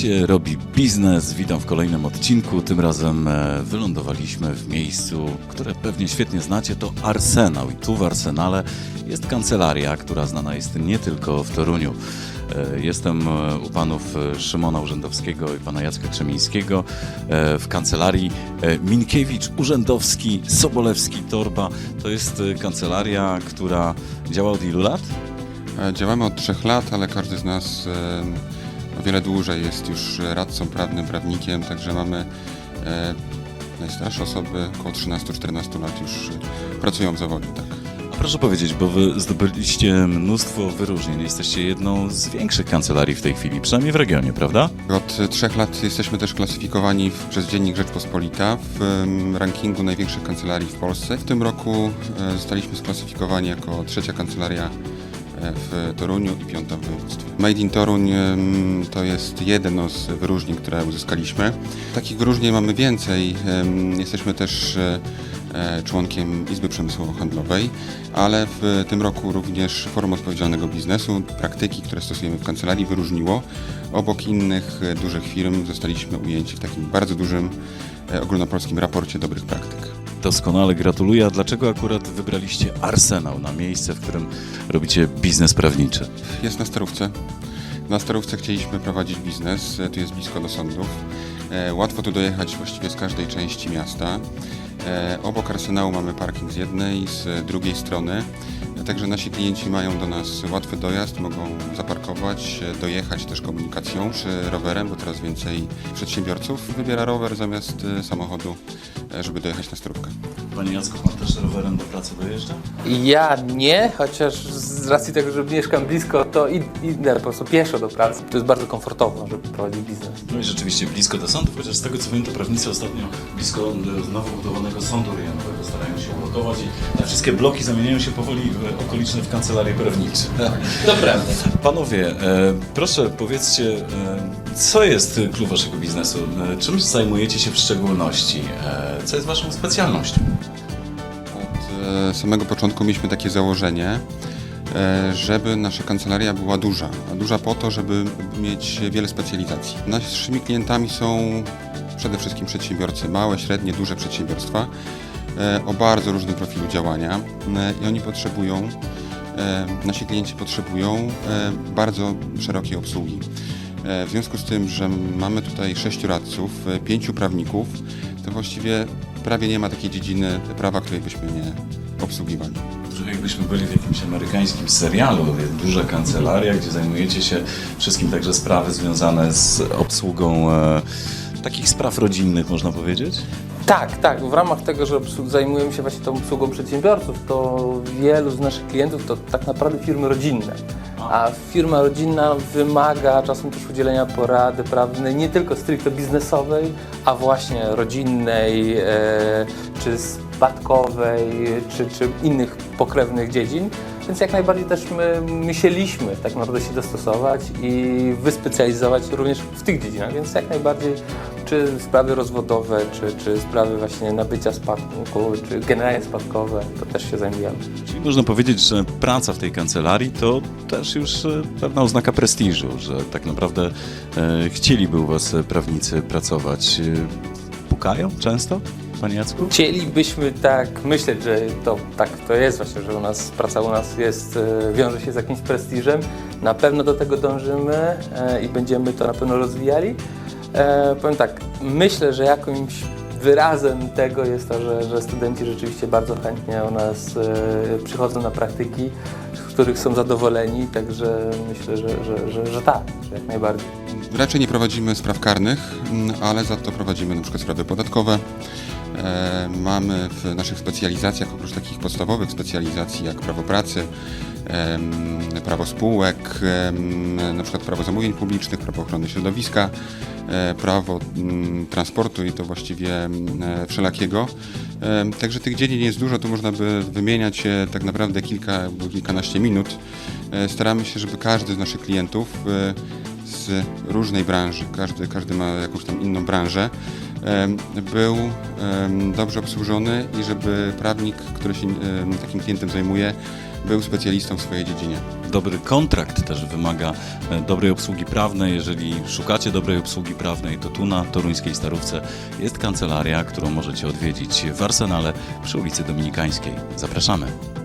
się robi biznes. Witam w kolejnym odcinku. Tym razem e, wylądowaliśmy w miejscu, które pewnie świetnie znacie. To Arsenał. I tu w Arsenale jest kancelaria, która znana jest nie tylko w Toruniu. E, Jestem e, u panów Szymona Urzędowskiego i pana Jacka Krzemińskiego w kancelarii Minkiewicz, Urzędowski, Sobolewski, Torba. To jest kancelaria, która działa od ilu lat? Działamy od trzech lat, ale każdy z nas o wiele dłużej jest już radcą prawnym, prawnikiem, także mamy e, najstarsze osoby, około 13-14 lat już pracują w zawodzie. Tak. A proszę powiedzieć, bo wy zdobyliście mnóstwo wyróżnień. Jesteście jedną z większych kancelarii w tej chwili, przynajmniej w regionie, prawda? Od trzech lat jesteśmy też klasyfikowani w, przez Dziennik Rzeczpospolita w rankingu największych kancelarii w Polsce. W tym roku e, zostaliśmy sklasyfikowani jako trzecia kancelaria w Toruniu i piąta w województwie. Made in Toruń to jest jedno z wyróżnień, które uzyskaliśmy. Takich wyróżnień mamy więcej. Jesteśmy też e, e, członkiem Izby Przemysłowo-Handlowej, ale w tym roku również Forum Odpowiedzialnego Biznesu, praktyki, które stosujemy w kancelarii, wyróżniło. Obok innych dużych firm zostaliśmy ujęci w takim bardzo dużym e, ogólnopolskim raporcie dobrych praktyk. Doskonale gratuluję. A dlaczego akurat wybraliście Arsenał na miejsce, w którym robicie biznes prawniczy? Jest na Starówce. Na Starówce chcieliśmy prowadzić biznes, e, tu jest blisko do sądów. E, Łatwo tu dojechać właściwie z każdej części miasta. E, Obok Arsenału mamy parking z jednej, z drugiej strony. Także nasi klienci mają do nas łatwy dojazd, mogą zaparkować, e, dojechać też komunikacją czy rowerem, bo coraz więcej przedsiębiorców wybiera rower zamiast e, samochodu, e, żeby dojechać na Starówkę. Panie Jacku, pan też rowerem do pracy dojeżdża? Ja nie, chociaż racji tego, że mieszkam blisko, to id- idę po prostu pieszo do pracy. To jest bardzo komfortowo, żeby prowadzić biznes. No i rzeczywiście blisko do sądów, chociaż z tego co wiem, to prawnicy ostatnio blisko e, nowo budowanego sądu rejonowego starają się ulokować i te wszystkie bloki zamieniają się powoli e, okoliczne w kancelarie prawnicze. To prawda. Panowie, e, proszę powiedzcie, e, co jest klucz waszego biznesu? E, czym zajmujecie się w szczególności? E, co jest waszą specjalnością? Od e, samego początku mieliśmy takie założenie, żeby nasza kancelaria była duża. Duża po to, żeby mieć wiele specjalizacji. Naszymi klientami są przede wszystkim przedsiębiorcy, małe, średnie, duże przedsiębiorstwa e, o bardzo różnym profilu działania e, i oni potrzebują, e, nasi klienci potrzebują e, bardzo szerokiej obsługi. E, W związku z tym, że mamy tutaj sześciu radców, e, pięciu prawników, to właściwie prawie nie ma takiej dziedziny prawa, której byśmy nie obsługiwali. Trochę jakbyśmy byli w jakimś amerykańskim serialu, duża kancelaria, gdzie zajmujecie się wszystkim także sprawy związane z obsługą e, takich spraw rodzinnych, można powiedzieć? Tak, tak. W ramach tego, że zajmujemy się właśnie tą obsługą przedsiębiorców, to wielu z naszych klientów to tak naprawdę firmy rodzinne. A firma rodzinna wymaga czasem też udzielenia porady prawnej nie tylko stricte biznesowej, a właśnie rodzinnej, e, czy spadkowej, czy, czy innych pokrewnych dziedzin. Więc jak najbardziej też my musieliśmy tak naprawdę się dostosować i wyspecjalizować również w tych dziedzinach, więc jak najbardziej czy sprawy rozwodowe, czy, czy sprawy właśnie nabycia spadku, czy generalnie spadkowe, to też się zajmujemy. Czyli można powiedzieć, że praca w tej kancelarii to też już e, pewna oznaka prestiżu, że tak naprawdę e, chcieliby u Was prawnicy pracować. E, pukają często, Panie Jacku? Chcielibyśmy tak myśleć, że to tak to jest właśnie, że u nas praca u nas jest, e, wiąże się z jakimś prestiżem. Na pewno do tego dążymy e, i będziemy to na pewno rozwijali. E, powiem tak, myślę, że jakimś wyrazem tego jest to, że, że studenci rzeczywiście bardzo chętnie u nas przychodzą na praktyki, z których są zadowoleni, także myślę, że, że, że, że tak, że jak najbardziej. Raczej nie prowadzimy spraw karnych, mm, ale za to prowadzimy na przykład sprawy podatkowe. E, Mamy w naszych specjalizacjach, oprócz takich podstawowych specjalizacji jak prawo pracy, prawo spółek, na przykład prawo zamówień publicznych, prawo ochrony środowiska, e, prawo mm, transportu i to właściwie mm, e, wszelakiego. Także tych dziedzin jest dużo, tu można by wymieniać tak naprawdę kilka kilkanaście minut. Staramy się, żeby każdy z naszych klientów z różnej branży, każdy, każdy ma jakąś tam inną branżę, był dobrze obsłużony i żeby prawnik, który się takim klientem zajmuje, był specjalistą w swojej dziedzinie. Dobry kontrakt też wymaga e, dobrej obsługi prawnej. Jeżeli szukacie dobrej obsługi prawnej, to tu na toruńskiej Starówce jest kancelaria, którą możecie odwiedzić w Arsenale przy ulicy Dominikańskiej. Zapraszamy.